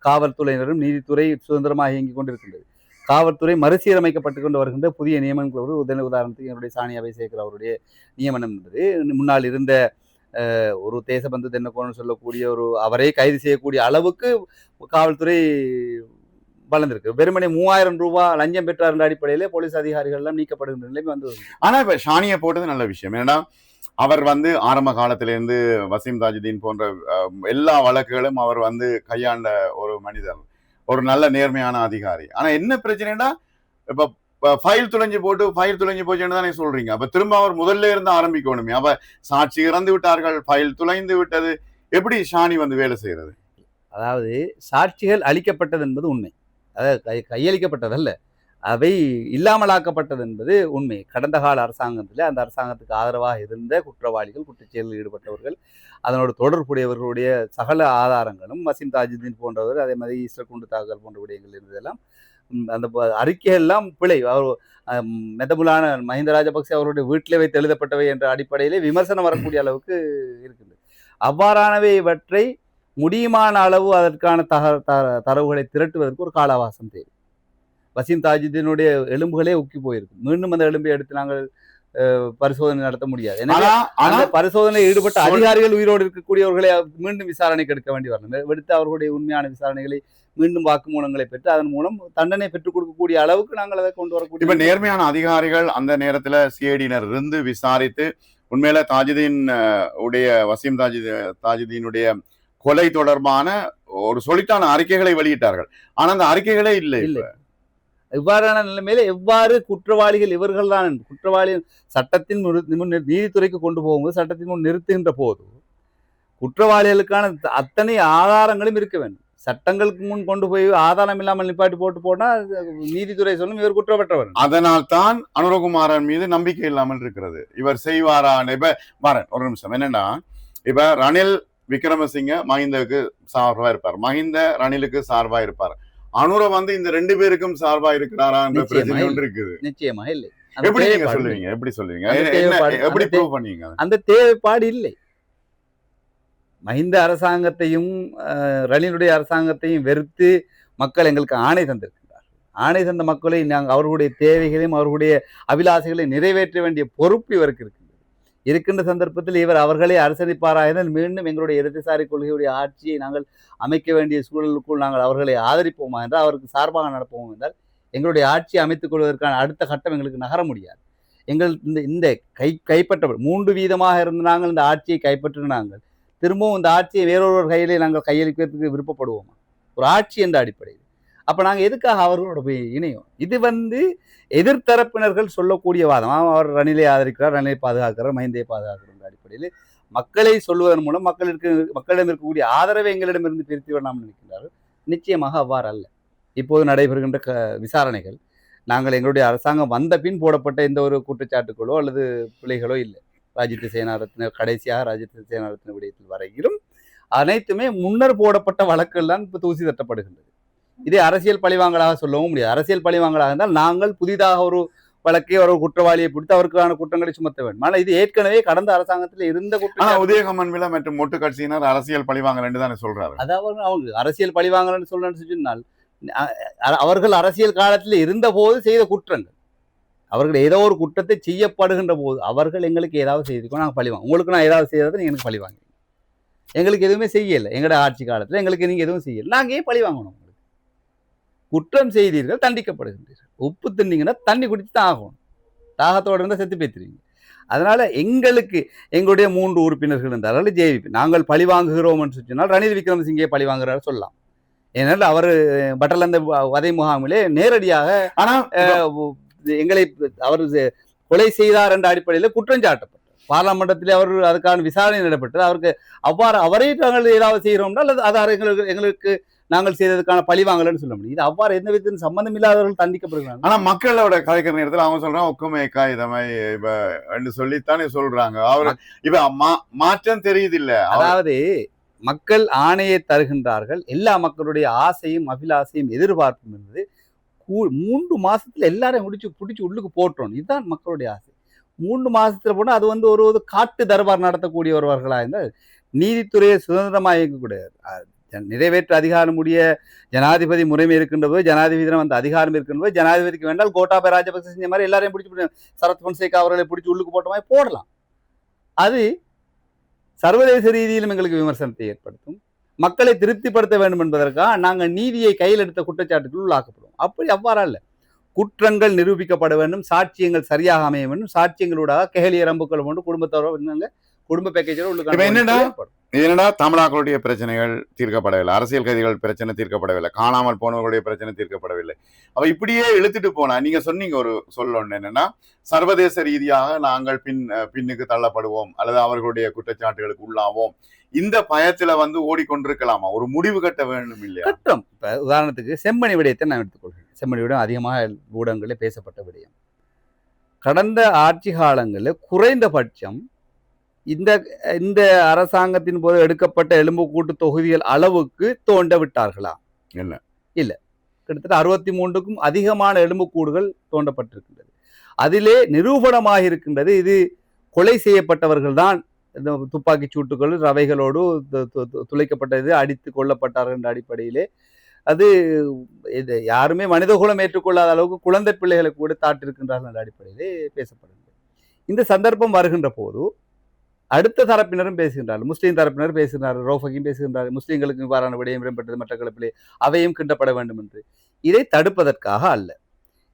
Speaker 2: காவல்துறையினரும் நீதித்துறை சுதந்திரமாக இயங்கிக் கொண்டிருக்கின்றது. காவல்துறை மறுசீரமைக்கப்பட்டு கொண்டு வருகின்ற புதிய நியமனங்களோடு உதவி உதாரணத்துக்கு என்னுடைய சானியாவை அபிஷேகர் அவருடைய நியமனம் என்பது. முன்னால் இருந்த ஒரு தேசபந்து தென்னக்கோன்னு சொல்லக்கூடிய ஒரு அவரே கைது செய்யக்கூடிய அளவுக்கு காவல்துறை வளர்ந்திருக்கு. வெறுமனே மூவாயிரம் ரூபாய் லஞ்சம் பெற்றார் என்ற அடிப்படையிலே போலீஸ் அதிகாரிகள் எல்லாம் நீக்கப்படுகின்ற நிலைமை வந்து
Speaker 1: ஆனா இப்ப ஷானியை போட்டது நல்ல விஷயம். ஏன்னா அவர் வந்து ஆரம்ப காலத்திலேருந்து வசீம் தாஜுதீன் போன்ற எல்லா வழக்குகளும் அவர் வந்து கையாண்ட ஒரு மனிதர். ஒரு நல்ல நேர்மையான அதிகாரி. ஆனா என்ன பிரச்சனைனா இப்ப ஃபைல் துளைஞ்சு போட்டு ஃபைல் துளைஞ்சு போச்சுன்னு தானே சொல்றீங்க. அப்ப திரும்ப அவர் முதல்ல இருந்து ஆரம்பிக்கணுமே. அப்ப சாட்சி இறந்து விட்டார்கள் ஃபைல் துளைந்து விட்டது. எப்படி ஷானி வந்து வேலை செய்யறது?
Speaker 2: அதாவது சாட்சிகள் அளிக்கப்பட்டது என்பது உண்மை. அதாவது கை கையளிக்கப்பட்டதல்ல. அவை இல்லாமலாக்கப்பட்டது என்பது உண்மை. கடந்த கால அரசாங்கத்தில் அந்த அரசாங்கத்துக்கு ஆதரவாக இருந்த குற்றவாளிகள் குற்றச்செயலில் ஈடுபட்டவர்கள் அதனோட தொடர்புடையவர்களுடைய சகல ஆதாரங்களும் வசிம் தாஜுதீன் போன்றவர் அதே மாதிரி ஈஸ்டர் குண்டு தாக்கல் போன்ற விடயங்கள் இருந்ததெல்லாம் அந்த அறிக்கையெல்லாம் பிழை. அவர் மெதபுலான மெதமுலான மஹிந்த ராஜபக்சே அவருடைய வீட்டிலே வைத்து எழுதப்பட்டவை என்ற அடிப்படையிலே விமர்சனம் வரக்கூடிய அளவுக்கு இருக்குது அவ்வாறானவை இவற்றை முடியுமான அளவு அதற்கான தக தரவுகளை திரட்டுவதற்கு ஒரு கால அவகாசம் தேவை. வசீம் தாஜுதீனுடைய எலும்புகளே உக்கி போயிருக்கு மீண்டும் அந்த எலும்பை எடுத்து நாங்கள் பரிசோதனை நடத்த முடியாது. எனவே அந்த பரிசோதனையில் ஈடுபட்ட அதிகாரிகள் உயிரோடு இருக்கக்கூடியவர்களை மீண்டும் விசாரணைக்கு எடுக்க வேண்டி வரணும். எடுத்து அவர்களுடைய உண்மையான விசாரணைகளை மீண்டும் வாக்குமூலங்களை பெற்று அதன் மூலம் தண்டனை பெற்றுக் கொடுக்கக்கூடிய அளவுக்கு நாங்கள் அதை கொண்டு
Speaker 1: இப்ப
Speaker 2: வரக்கூடிய
Speaker 1: நேர்மையான அதிகாரிகள் அந்த நேரத்துல சிஐடியினர் இருந்து விசாரித்து உண்மையில தாஜுதீன் உடைய வசீம் தாஜு தாஜுதீனுடைய கொலை தொடர்பான ஒரு சொலிட்டான அறிக்கைகளை வெளியிட்டார்கள். ஆனா அந்த அறிக்கைகளே இல்லை
Speaker 2: இல்லை. இவ்வாறான நிலைமையில எவ்வாறு குற்றவாளிகள் இவர்கள் தான் குற்றவாளி சட்டத்தின் முன் முன் நீதித்துறைக்கு கொண்டு போகும்போது சட்டத்தின் முன் நிறுத்துகின்ற போது குற்றவாளிகளுக்கான அத்தனை ஆதாரங்களும் இருக்க வேண்டும். சட்டங்களுக்கு முன் கொண்டு போய் ஆதாரம் இல்லாமல் நிப்பாட்டி போட்டு போனா நீதித்துறை சொல்லும் இவர் குற்றப்பட்டவர்.
Speaker 1: அதனால் தான் அனுரகுமாரன் மீது நம்பிக்கை இல்லாமல் இருக்கிறது. இவர் செய்வாரான்னு இப்ப வரேன் ஒரு நிமிஷம். என்னன்னா இப்ப ரணில் விக்ரமசிங்க மஹிந்தவுக்கு சார்பா இருப்பார். மஹிந்த ரணிலுக்கு சார்பா இருப்பார். அனுர வந்து இந்த ரெண்டு பேருக்கும் சார்பா இருக்கிறாரா என்ற
Speaker 2: நிச்சயமா
Speaker 1: பிரச்சனை. ஒன்று இருக்குது
Speaker 2: நிச்சயமாக இல்லை. அந்த
Speaker 1: எப்படி நீங்க
Speaker 2: தேவைப்பாடு
Speaker 1: சொல்லுவீங்க? எப்படி சொல்லுவீங்க? எப்படி ப்ரூவ் பண்ணீங்க?
Speaker 2: அந்த தேவைப்பாடு இல்லை. மஹிந்த அரசாங்கத்தையும் ரணிலுடைய அரசாங்கத்தையும் வெறுத்து மக்கள் எங்களுக்கு ஆணை தந்திருக்கிறார் ஆணை தந்த மக்களை நாங்கள் அவர்களுடைய தேவைகளையும் அவர்களுடைய அபிலாசைகளை நிறைவேற்ற வேண்டிய பொறுப்பு இவருக்கு இருக்கின்றது இருக்கின்ற சந்தர்ப்பத்தில் இவர் அவர்களே அரசணிப்பாராயினால் மீண்டும் எங்களுடைய இடதுசாரி கொள்கையுடைய ஆட்சியை நாங்கள் அமைக்க வேண்டிய சூழலுக்குள் நாங்கள் அவர்களை ஆதரிப்போமா என்றால் அவருக்கு சார்பாக நடப்போம் என்றால் எங்களுடைய ஆட்சியை அமைத்துக் கொள்வதற்கான அடுத்த கட்டம் எங்களுக்கு நகர முடியாது. எங்கள் இந்த இந்த கை கைப்பற்ற மூன்று வீதமாக இருந்த நாங்கள் இந்த ஆட்சியை கைப்பற்றின நாங்கள். திரும்பவும் இந்த ஆட்சியை வேறொருவர் கையிலே நாங்கள் கையளிக்கிறதுக்கு விருப்பப்படுவோமா? ஒரு ஆட்சி என்ற அடிப்படையில். அப்போ நாங்கள் எதுக்காக அவர்களோட போய் இணையும்? இது வந்து எதிர்த்தரப்பினர்கள் சொல்லக்கூடிய வாதம். அவர் ரணிலை ஆதரிக்கிறார் ரணிலை பாதுகாக்கிறார் மஹிந்தையை பாதுகாக்கிறார் அடிப்படையில் மக்களை சொல்வதன் மூலம் மக்களுக்கு மக்களிடம் இருக்கக்கூடிய ஆதரவை எங்களிடமிருந்து பிரித்து வேணாம்னு நினைக்கிறார்கள் நிச்சயமாக அவ்வாறு அல்ல இப்போது நடைபெறுகின்ற க விசாரணைகள் நாங்கள் எங்களுடைய அரசாங்கம் வந்த பின் போடப்பட்ட எந்த ஒரு குற்றச்சாட்டுகளோ அல்லது பிழைகளோ இல்லை. ராஜித் சேனாரத்தினர் கடைசியாக ராஜித் சேனாரத்தின விடயத்தில் வரையிலும் அனைத்துமே முன்னர் போடப்பட்ட வழக்குகள் தான் இப்போ தூசி தட்டப்படுகின்றது. இதே அரசியல் பழிவாங்கலாக சொல்லவும் முடியாது. அரசியல் பழிவாங்கலாக இருந்தால் நாங்கள் புதிதாக ஒரு வழக்கை ஒரு குற்றவாளியை பிடித்து அவருக்கான குற்றங்களை சுமத்த வேண்டும். ஆனால் இது ஏற்கனவே கடந்த அரசாங்கத்தில் இருந்த குற்றம்
Speaker 1: உதயகமன் வில மற்றும் மொட்டு கட்சியினர் அரசியல் பழிவாங்கலன்னு தானே சொல்றாரு.
Speaker 2: அதாவது அவங்க அரசியல் பழிவாங்கலன்னு சொல்றேன்னு சொன்னால் அவர்கள் அரசியல் காலத்தில் இருந்த போது செய்த குற்றங்கள். அவர்கள் ஏதோ ஒரு குற்றத்தை செய்யப்படுகின்ற போது அவர்கள் எங்களுக்கு ஏதாவது செய்திருக்கோம் நாங்கள் பழிவாங்க. உங்களுக்கு நான் ஏதாவது செய்யறது நீங்க எனக்கு பழிவாங்க. எங்களுக்கு எதுவுமே செய்யலை. எங்களோட ஆட்சி காலத்தில் எங்களுக்கு நீங்க எதுவும் செய்யலை. நாங்கள் ஏன் பழி வாங்கணும் குற்றம் செய்தீர்கள் தண்டிக்கப்படுகின்றீர்கள். உப்பு தின்னீங்கன்னா தண்ணி குடிச்சு தான் ஆகணும். தாகத்தோடு இருந்தால் செத்து பேத்துருவீங்க அதனால எங்களுக்கு எங்களுடைய மூன்று உறுப்பினர்கள் இருந்தார்கள் ஜேவிபி நாங்கள் பழி வாங்குகிறோம் என்று சொன்னால் ரணில் விக்ரமசிங்கே பழி வாங்குறாரு சொல்லலாம். ஏனென்றால் அவர் பட்டலந்த வதை முகாமிலே நேரடியாக
Speaker 1: ஆனா
Speaker 2: அஹ், எங்களை அவர் கொலை செய்தார் என்ற அடிப்படையில் குற்றம் சாட்டப்பட்டார் பாராளுமன்றத்தில் அவர் அதுக்கான விசாரணை நடைபெற்றது. அவருக்கு அவ்வாறு அவரை நாங்கள் ஏதாவது செய்கிறோம்னா அல்லது அதாவது எங்களுக்கு எங்களுக்கு நாங்கள் செய்ததுக்கான பழி வாங்கலன்னு சொல்ல முடியும். இது அவ்வாறு எந்த விதத்திலும் சம்பந்தம் இல்லாதவர்கள் தண்டிக்கப்படுகிறாங்க.
Speaker 1: ஆனா மக்களோட கலைக்கிற நேரத்துல அவங்க சொல்றாங்க ஒக்குமை காகிதமை இப்ப என்று சொல்லித்தானே சொல்றாங்க. அவர் இப்ப மாற்றம் தெரியுது இல்ல
Speaker 2: அதாவது மக்கள் ஆணையை தருகின்றார்கள். எல்லா மக்களுடைய ஆசையும் அபிலாசையும் எதிர்பார்ப்பும் கூ- மூன்று மாசத்துல எல்லாரையும் முடிச்சு பிடிச்சி உள்ளுக்கு போட்டுரும் இதுதான் மக்களுடைய ஆசை. மூன்று மாசத்துல போனா அது வந்து ஒரு ஒரு காட்டு தர்பார் நடத்தக்கூடியவர்களா இருந்தால் நீதித்துறையை சுதந்திரமாக இயங்கக்கூடிய நிறைவேற்ற அதிகாரம் நிறைவேற்று ஜனாதிபதி முறைமை இருக்கின்ற போது ஜனாதிபதியிடம் அந்த அதிகாரம் இருக்கின்ற போது ஜனாதிபதிக்கு வேண்டால் கோட்டாபய ராஜபக்ச செஞ்ச மாதிரி எல்லாரையும் பிடிச்சி சரத் பொன்சேகா அவர்களை பிடிச்சி உள்ளுக்கு போட்ட மாதிரி போடலாம். அது சர்வதேச ரீதியிலும் எங்களுக்கு விமர்சனத்தை ஏற்படுத்தும். மக்களை திருப்திப்படுத்த வேண்டும் என்பதற்காக நாங்கள் நீதியை கையில் எடுத்த குற்றச்சாட்டுக்குள் உள்ளாக்கப்படுவோம். அப்படி அவ்வாறா இல்லை குற்றங்கள் நிரூபிக்கப்பட வேண்டும் சாட்சியங்கள் சரியாக அமைய வேண்டும். சாட்சியங்களூடாக கெஹலிய ரம்புக்கள் கொண்டு குடும்பத்தோட இருந்தாங்க. குடும்ப பேக்கேஜோட
Speaker 1: இப்ப என்னடா? தமிழாக்களுடைய பிரச்சனைகள் தீர்க்கப்படவில்லை. அரசியல் கைதிகள் பிரச்சனை தீர்க்கப்படவில்லை. காணாமல் போனவர்களுடைய பிரச்சனை தீர்க்கப்படவில்லை. அவ இப்படியே இழுத்துட்டு போனா நீங்க சொன்னீங்க ஒரு சொல்ல என்னன்னா சர்வதேச ரீதியாக நாங்கள் பின் பின்னுக்கு தள்ளப்படுவோம் அல்லது அவர்களுடைய குற்றச்சாட்டுகளுக்கு உள்ளாவோம். இந்த பயத்துல வந்து ஓடிக்கொண்டிருக்கலாமா? ஒரு முடிவு கட்ட வேண்டும் இல்லையா?
Speaker 2: கட்டம். இப்ப உதாரணத்துக்கு செம்மணி விடயத்தை நான் எடுத்துக்கொள்கிறேன். செம்மணி விடயம் அதிகமாக ஊடகங்களில் பேசப்பட்ட விடயம். கடந்த ஆட்சி காலங்களில் குறைந்தபட்சம் இந்த இந்த அரசாங்கத்தின் போது எடுக்கப்பட்ட எலும்புக்கூட்டு தொகுதிகள் அளவுக்கு தோண்ட விட்டார்களா?
Speaker 1: இல்ல.
Speaker 2: இல்ல. கிட்டத்தட்ட அறுபத்தி மூன்றுக்கும் அதிகமான எலும்புக்கூடுகள் தோண்டப்பட்டிருக்கின்றது. அதிலே நிரூபணமாக இருக்கின்றது. இது கொலை செய்யப்பட்டவர்கள் தான் இந்த துப்பாக்கி சூட்டுகள் ரவைகளோடு துளைக்கப்பட்டது அடித்து கொல்லப்பட்டார்கள் என்ற அடிப்படையிலே. அது இது யாருமே மனிதகுலம் ஏற்றுக்கொள்ளாத அளவுக்கு குழந்தை பிள்ளைகளை கூட தாட்டிருக்கின்றார்கள் என்ற அடிப்படையிலே பேசப்படுகிறது. இந்த சந்தர்ப்பம் வருகின்ற போது அடுத்த தரப்பினரும் பேசுகின்றார்கள். முஸ்லீம் தரப்பினர் பேசுகிறார்கள் ரோஃபகியும் பேசுகின்றார்கள் முஸ்லீம்களுக்கு இவ்வாறான விடயம் இடம்பெற்றது மற்ற கிளப்பிலே அவையும் கிண்டப்பட வேண்டும் என்று இதை தடுப்பதற்காக அல்ல.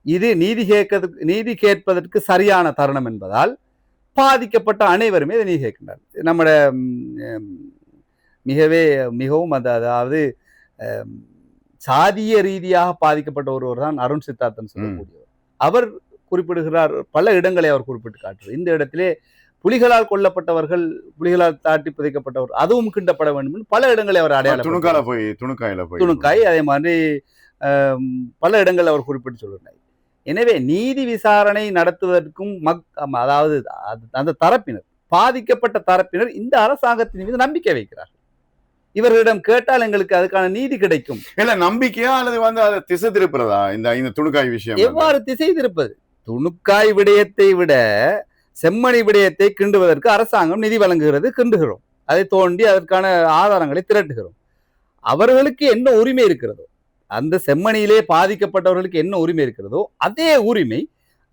Speaker 2: இது நீதி கேட்கறதுக்கு நீதி கேட்பதற்கு சரியான தருணம் என்பதால் பாதிக்கப்பட்ட அனைவருமே இதை நீதி கேட்கின்றார்கள். நம்மட மிகவே மிகவும் அந்த அதாவது சாதிய ரீதியாக பாதிக்கப்பட்ட ஒருவர் தான் அருண் சித்தார்த்தன் சொல்லக்கூடியவர். அவர் குறிப்பிடுகிறார் பல இடங்களை அவர் குறிப்பிட்டு காட்டுறார் இந்த இடத்திலே புலிகளால் கொல்லப்பட்டவர்கள் புலிகளால் தாட்டி புதைக்கப்பட்டவர் அதுவும் கிண்டப்பட வேண்டும் என்று பல இடங்களை அவர்
Speaker 1: துணுக்கால
Speaker 2: அடையாளம்
Speaker 1: போய் துணுக்காயில போய்.
Speaker 2: துணுக்காய் அதே மாதிரி பல இடங்கள் அவர் குறிப்பிட்டு சொல்கிறார் எனவே நீதி விசாரணை நடத்துவதற்கும் மக் அதாவது அது- அந்த தரப்பினர் பாதிக்கப்பட்ட தரப்பினர் இந்த அரசாங்கத்தின் மீது நம்பிக்கை வைக்கிறார். இவர்களிடம் கேட்டால் எங்களுக்கு அதுக்கான நீதி கிடைக்கும்.
Speaker 1: இல்ல நம்பிக்கையா அல்லது வந்து அதை திசை திருப்புறதா? இந்த இந்த துணுக்காய் விஷயம்?
Speaker 2: எவ்வாறு திசை திருப்பது? துணுக்காய் விடயத்தை விட செம்மணி விடயத்தை கிண்டுவதற்கு அரசாங்கம் நிதி வழங்குகிறது கிண்டுகிறோம். அதை தோண்டி அதற்கான ஆதாரங்களை திரட்டுகிறோம். அவர்களுக்கு என்ன உரிமை இருக்கிறதோ அந்த செம்மணியிலே பாதிக்கப்பட்டவர்களுக்கு என்ன உரிமை இருக்கிறதோ அதே உரிமை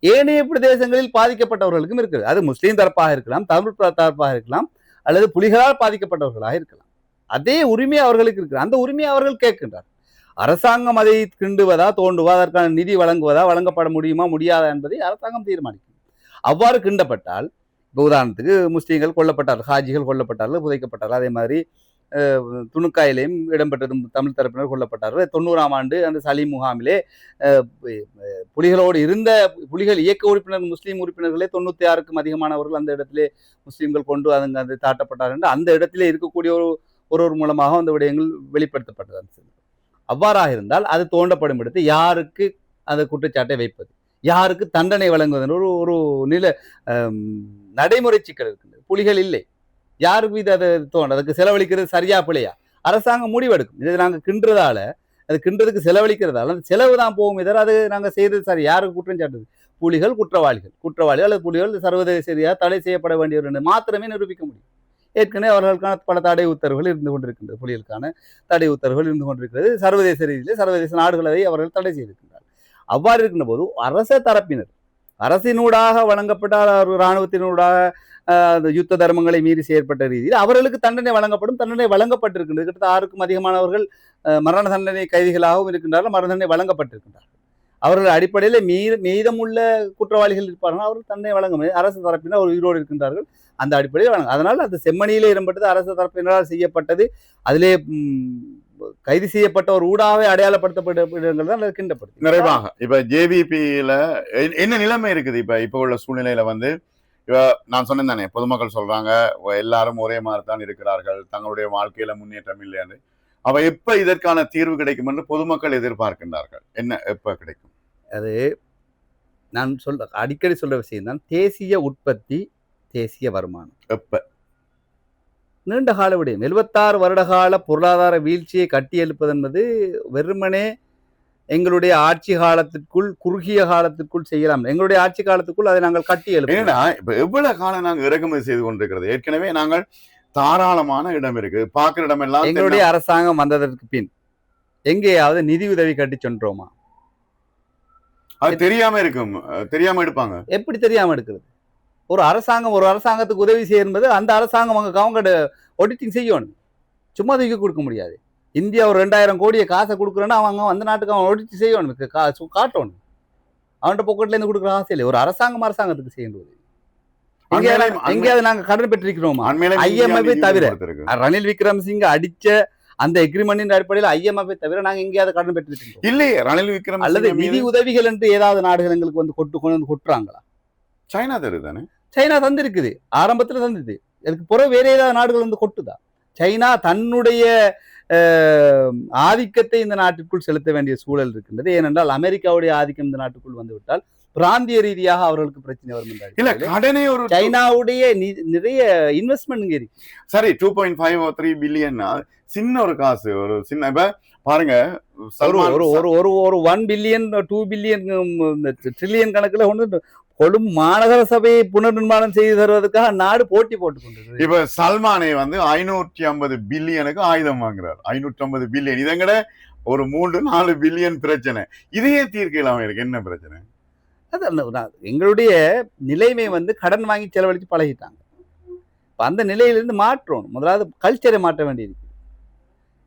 Speaker 2: ஏனைய பிரதேசங்களில் பாதிக்கப்பட்டவர்களுக்கும் இருக்கிறது. அது முஸ்லீம் தரப்பாக இருக்கலாம் தமிழ் தரப்பாக இருக்கலாம் அல்லது புலிகளால் பாதிக்கப்பட்டவர்களாக இருக்கலாம். அதே உரிமை அவர்களுக்கு இருக்கிறது. அந்த உரிமையை அவர்கள் கேட்கின்றார். அரசாங்கம் அதை கிண்டுவதா தோண்டுவதா அதற்கான நிதி வழங்குவதா வழங்கப்பட முடியுமா முடியாதா என்பதை அரசாங்கம் தீர்மானிக்கும். அவ்வாறு கிண்டப்பட்டால் இப்போ உதாரணத்துக்கு முஸ்லீம்கள் கொல்லப்பட்டார்கள் ஹாஜிகள் கொல்லப்பட்டார்கள் புதைக்கப்பட்டார்கள். அதே மாதிரி துணுக்காயிலையும் இடம்பெற்றது தமிழ் தரப்பினர் கொல்லப்பட்டார்கள். தொண்ணூறாம் ஆண்டு அந்த சலீம் முகாமிலே புலிகளோடு இருந்த புலிகள் இயக்க உறுப்பினர் முஸ்லீம் உறுப்பினர்களே தொண்ணூத்தி ஆறுக்கும் அதிகமானவர்கள் அந்த இடத்திலே முஸ்லீம்கள் கொண்டு அதுங்க அது தாட்டப்பட்டார்கள் என்று அந்த இடத்திலே இருக்கக்கூடிய ஒரு ஒருவர் மூலமாக அந்த விடயங்கள் வெளிப்படுத்தப்பட்டது. அந்த அவ்வாறாக இருந்தால் அது தோண்டப்படும் இடத்து யாருக்கு அந்த குற்றச்சாட்டை வைப்பது? யாருக்கு தண்டனை வழங்குவதன் ஒரு ஒரு நில நடைமுறை சிக்கல் இருக்கின்றது. புலிகள் இல்லை. யாருக்கு இது அதை தோணும் அதுக்கு செலவழிக்கிறது சரியா பிள்ளையா அரசாங்கம் முடிவெடுக்கும். இதை நாங்கள் கிண்டுறதால அது கிண்டுறதுக்கு செலவழிக்கிறதால அந்த செலவு தான் போகும். இதர அது நாங்கள் செய்தது சரி. யாருக்கு குற்றம் சாட்டுது? புலிகள் குற்றவாளிகள். குற்றவாளிகள் அல்லது புலிகள் சர்வதேச ரீதியாக தடை செய்யப்பட வேண்டியவர் என்று மாத்திரமே நிரூபிக்க முடியும். ஏற்கனவே அவர்களுக்கான பல தடை உத்தரவுகள் இருந்து கொண்டிருக்கின்றது. புலிகளுக்கான தடை உத்தரவுகள் இருந்து கொண்டிருக்கிறது. சர்வதேச ரீதியில் சர்வதேச நாடுகளை அவர்கள் தடை செய்திருக்கின்றனர் அவ்வாறு இருக்கின்ற போது அரச தரப்பினர் அரசினூடாக வழங்கப்பட்ட ஒரு இராணுவத்தினூடாக அந்த யுத்த தர்மங்களை மீறி செயற்பட்ட ரீதியில் அவர்களுக்கு தண்டனை வழங்கப்படும். தண்டனை வழங்கப்பட்டிருக்கின்றது. கிட்டத்தட்ட ஆறுக்கும் அதிகமானவர்கள் மரண தண்டனை கைதிகளாகவும் இருக்கின்றார்கள். மரண தண்டனை வழங்கப்பட்டிருக்கின்றார்கள். அவர்கள் அடிப்படையில் மீத மீதமுள்ள குற்றவாளிகள் இருப்பார்கள். அவர்கள் தண்டனை வழங்க முடியாது. அரசு தரப்பினர் ஒரு உயிரோடு இருக்கின்றார்கள். அந்த அடிப்படையில் வழங்க. அதனால் அந்த செம்மணியிலே இடம்பெற்றது அரசு தரப்பினரால் செய்யப்பட்டது. அதிலே கைது செய்யப்பட்ட ஒரு ஊடாகவே அடையாளப்படுத்தப்பட்ட இடங்கள் தான் அது கிண்டப்படுது
Speaker 1: நிறைவாக இப்ப ஜேவிபியில என்ன நிலைமை இருக்குது இப்ப இப்ப உள்ள சூழ்நிலையில வந்து? நான் சொன்னேன் தானே பொதுமக்கள் சொல்றாங்க "ஒ- எல்லாரும் ஒரே மாதிரி தான் இருக்கிறார்கள் தங்களுடைய வாழ்க்கையில முன்னேற்றம் இல்லைன்னு அவ எப்ப இதற்கான தீர்வு கிடைக்கும் என்று பொதுமக்கள் எதிர்பார்க்கின்றார்கள்? என்ன எப்ப கிடைக்கும்?
Speaker 2: அது நான் சொல்ற அடிக்கடி சொல்ற விஷயம் தான் தேசிய உற்பத்தி தேசிய வருமானம்.
Speaker 1: எப்ப?
Speaker 2: நீண்ட கால விடயம். எழுபத்தாறு வருடகால பொருளாதார வீழ்ச்சியை கட்டி எழுப்பது என்பது வெறுமனே எங்களுடைய ஆட்சி காலத்திற்குள் குறுகிய காலத்திற்குள் செய்யலாம். எங்களுடைய ஆட்சி காலத்துக்குள் அதை நாங்கள் கட்டி எழுப்ப
Speaker 1: ஏன்னா இப்ப எவ்வளவு காலம் நாங்க இறக்குமதி செய்து கொண்டிருக்கிறது? ஏற்கனவே நாங்கள் தாராளமான இடம் இருக்கு. பாக்குற இடம் எல்லாம்
Speaker 2: எங்களுடைய அரசாங்கம் வந்ததற்கு பின் எங்கேயாவது நிதி உதவி கட்டி சென்றோமா?
Speaker 1: அது தெரியாம இருக்கும். தெரியாம எடுப்பாங்க.
Speaker 2: எப்படி தெரியாம எடுக்கிறது? ஒரு அரசாங்கம் ஒரு அரசாங்கத்துக்கு உதவி செய்ய என்பது அந்த அரசாங்கம் அவங்க அவங்க ஆடிட்டிங் செய்யணும் சும்மா தூக்கி கொடுக்க முடியாது. இந்தியா ஒரு ரெண்டாயிரம் கோடியை காசை கொடுக்குறேன்னா அவங்க அந்த நாட்டுக்கு அவன் ஆடிட் செய்யணும். காட்டணும். அவன்கிட்ட பொக்கெட்ல இருந்து கொடுக்குற ஆசை இல்லை. ஒரு அரசாங்கம் அரசாங்கத்துக்கு செய்யணும் எங்கேயாவது நாங்க கடன் பெற்றிருக்கிறோமா?
Speaker 1: நிதி
Speaker 2: தவிர. ரணில் விக்ரமசிங்க அடிச்ச அந்த எக்ரிமெண்டின் அடிப்படையில் ஐஎம்எஃப் தவிர நாங்க எங்கேயாவது கடன் பெற்றிருக்கிறோம்?
Speaker 1: இல்லையே ரணில் விக்ரம்
Speaker 2: அல்லது நிதி உதவிகள் என்று ஏதாவது நாடுகள் எங்களுக்கு வந்து கொட்டு கொண்டு வந்து கொட்டுறாங்களா?
Speaker 1: சைனா தருது தானே?
Speaker 2: சைனா தந்திருக்குது. ஆரம்பத்துல தந்தது அதுக்கு பிறகு வேற ஏதாவது நாடுகள் வந்து கொட்டுதா? சைனா தன்னுடைய ஆதிக்கத்தை இந்த நாட்டிற்குள் செலுத்த வேண்டிய சூழல் இருக்கின்றது. ஏனென்றால் அமெரிக்காவுடைய ஆதிக்கம் இந்த நாட்டுக்குள் வந்து விட்டால் பிராந்திய ரீதியாக அவர்களுக்கு பிரச்சனை வரும்
Speaker 1: இல்ல கடனே ஒரு
Speaker 2: சைனாவுடைய நிறைய இன்வெஸ்ட்மெண்ட் இங்க இருக்கு.
Speaker 1: சரி two point five three billion சின்ன ஒரு காசு ஒரு சின்ன இப்ப பாருங்க
Speaker 2: ஒரு ஒரு ஒரு ஒரு one billion two billion trillion கணக்குல கொண்டு கொழும்பு மாநகர சபையை புனர் நிர்மாணம் செய்து தருவதற்காக நாடு போட்டி போட்டுக் கொண்டிருக்கு
Speaker 1: இப்ப சல்மானை வந்து ஐநூற்றி ஐம்பது பில்லியனுக்கு ஆயுதம் வாங்குறார். ஐநூற்றி ஐம்பது பில்லியன். இதங்கட ஒரு மூன்று நாலு பில்லியன் பிரச்சனை. இதையே தீர்க்க இல்லாம இருக்கு. என்ன பிரச்சனை?
Speaker 2: அது எங்களுடைய நிலைமை வந்து கடன் வாங்கி செலவழித்து பழகிட்டாங்க. அந்த நிலையிலிருந்து மாற்றணும். முதலாவது கல்ச்சரை மாற்ற வேண்டியிருக்கு.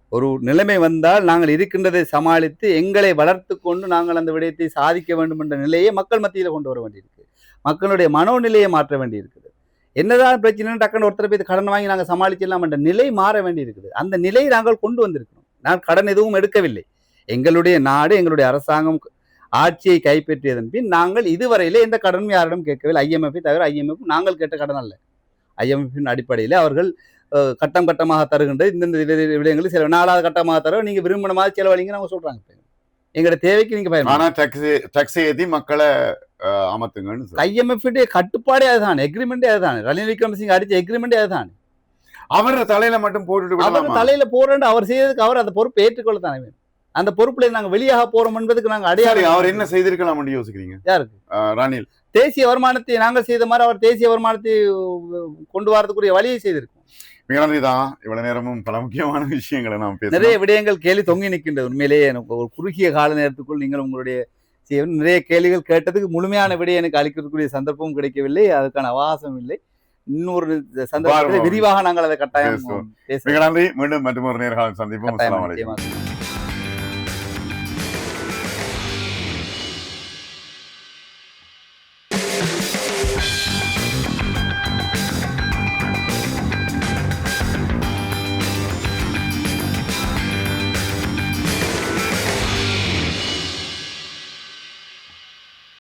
Speaker 2: ஒரு நிலைமை வந்தால் நாங்கள் இருக்கின்றதை சமாளித்து எங்களை வளர்த்து கொண்டு நாங்கள் அந்த விடயத்தை சாதிக்க வேண்டும் என்ற நிலையை மக்கள் மத்தியில் கொண்டு வர வேண்டியிருக்கு. மக்களுடைய மனோநிலையை மாற்ற வேண்டியிருக்குது. என்னதான் பிரச்சனை டக்குன்னு ஒருத்தர் போய் கடன் வாங்கி நாங்கள் சமாளிச்சிடலாம் என்ற நிலை மாற வேண்டியிருக்குது. அந்த நிலையை நாங்கள் கொண்டு வந்திருக்கிறோம். நான் கடன் எதுவும் எடுக்கவில்லை. எங்களுடைய நாடு எங்களுடைய அரசாங்கம் ஆட்சியை கைப்பற்றியதன் பின் நாங்கள் இதுவரையிலே எந்த கடனும் யாரிடம் கேட்கவில்லை. ஐஎம்எஃப் தவிர ஐஎம்எஃப் நாங்கள் கேட்ட கடன் அல்ல. ஐஎம்எஃபின் அடிப்படையில் அவர்கள் கட்டம் கட்டமாக தருகின்ற இந்தந்த விடயங்களில் சில நாலாவது கட்டமாக தர நீங்க விரும்பின மாதிரி செலவழிங்க அவங்க சொல்றாங்க. எங்களோட தேவைக்கு நீங்க பயன்படுத்த
Speaker 1: ஆனா டாக்ஸ் டாக்ஸ் ஏத்தி மக்களை அமர்த்துங்கன்னு.
Speaker 2: ஐஎம்எஃப் கட்டுப்பாடே அதுதான் எக்ரிமெண்டே அதுதான். ரணில் விக்ரமசிங்க அடிச்ச எக்ரிமெண்டே அதுதான்.
Speaker 1: அவர் தலையில மட்டும் போட்டுட்டு
Speaker 2: அவர் தலையில போறேன்னு அவர் செய்ததுக்கு அவர் அந்த பொறுப்பை ஏற்றுக்கொள்ள தானே வேணும். அந்த பொறுப்புல நாங்க வெளியாக போறோம் என்பதுக்கு நாங்க அடையாளம்
Speaker 1: அவர் என்ன செய்திருக்கலாம் யோசிக்கிறீங்க?
Speaker 2: யாருக்கு?
Speaker 1: ரணில்.
Speaker 2: தேசிய வருமானத்தை நாங்கள் செய்த மாதிரி அவர் தேசிய வருமானத்தை கொண்டு வரதுக்குரிய வழியை செய்திருக்கோம்
Speaker 1: மிக நன்றி தான் இவ்வளவு நேரமும் பல முக்கியமான விஷயங்களை நாம்
Speaker 2: நிறைய
Speaker 1: பேசணும்
Speaker 2: விடயங்கள் கேள்வி தொங்கி நிற்கின்றது உண்மையிலேயே எனக்கு ஒரு குறுகிய கால நேரத்துக்குள் நீங்கள் உங்களுடைய நிறைய கேள்விகள் கேட்டதுக்கு முழுமையான விடை எனக்கு அளிக்கிறதுக்குரிய சந்தர்ப்பமும் கிடைக்கவில்லை. அதுக்கான அவகாசம் இல்லை. இன்னொரு சந்தர்ப்பத்தில். விரிவாக நாங்கள் அதை கட்டாயம். பேச
Speaker 1: மிக நன்றி மீண்டும் மற்றும் ஒரு நேர்காணல் சந்திப்போம்.